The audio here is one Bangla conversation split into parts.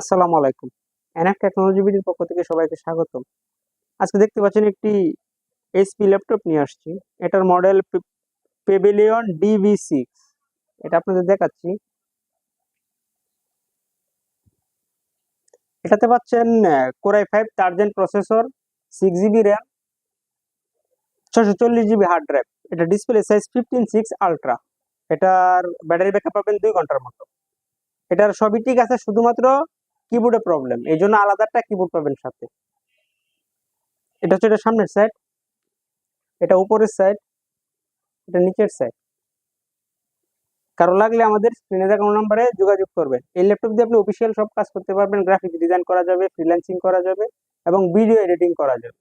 আসসালামু আলাইকুম। এনএফ টেকনোলজি বিডির পক্ষ থেকে সবাইকে স্বাগতম। আজকে দেখতে পাচ্ছেন একটি এইচপি ল্যাপটপ নিয়ে আসছি। এটার মডেল পেভিলিয়ন ডিভি সিক্স এটা আপনাদের দেখাচ্ছি। এটাতে পাচ্ছেন core i five টার্জেন processor six GB RAM ছশো চল্লিশ জিবি হার্ড ড্রাইভ এটা display size fifteen six ultra এটার ব্যাটারি ব্যাকআপ পাবেন দুই ঘণ্টার মতো। এটার সবই ঠিক আছে, শুধুমাত্র কিবোর্ডে প্রবলেম এই জন্য আলাদা একটা কিবোর্ড পাবেন সাথে। এটা হচ্ছে এটা সামনের সাইড এটা উপরের সাইড এটা নিচের সাইড কারও লাগলে আমাদের স্ক্রিনে দেখানো নাম্বারে যোগাযোগ করবেন। এই ল্যাপটপ দিয়ে আপনি অফিসিয়াল সব কাজ করতে পারবেন গ্রাফিক্স ডিজাইন করা যাবে ফ্রিল্যান্সিং করা যাবে এবং ভিডিও এডিটিং করা যাবে।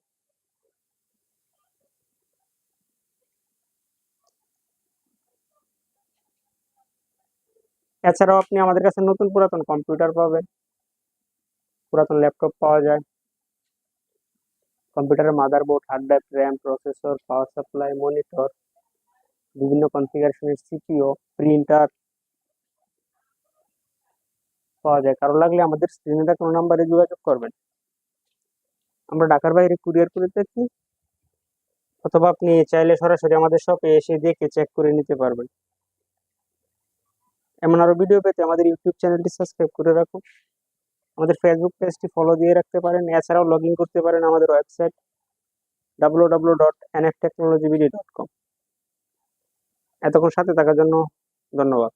এছাড়াও আপনি আমাদের কাছে নতুন পুরাতন কম্পিউটার পাবেন। পুরাতন ল্যাপটপ পাওয়া যায়। কম্পিউটারের motherboard hard drive RAM processor power supply monitor বিভিন্ন কনফিগারেশনের সিপিও প্রিন্টার পাওয়া যায়। কারও লাগলে আমাদের স্ক্রিনে দেখানো নাম্বারে যোগাযোগ করবেন। আমরা ঢাকার বাইরে কুরিয়ার করে থাকি অথবা আপনি চাইলে সরাসরি আমাদের শপে এসে দেখে চেক করে নিতে পারবেন। এমন আরও ভিডিও পেতে আমাদের ইউটিউব চ্যানেলটি সাবস্ক্রাইব করে রাখুন। আমাদের ফেসবুক পেজটি ফলো দিয়ে রাখতে পারেন। এছাড়াও লগ করতে পারেন আমাদের website W W dot dot com এতক্ষণ সাথে থাকার জন্য ধন্যবাদ।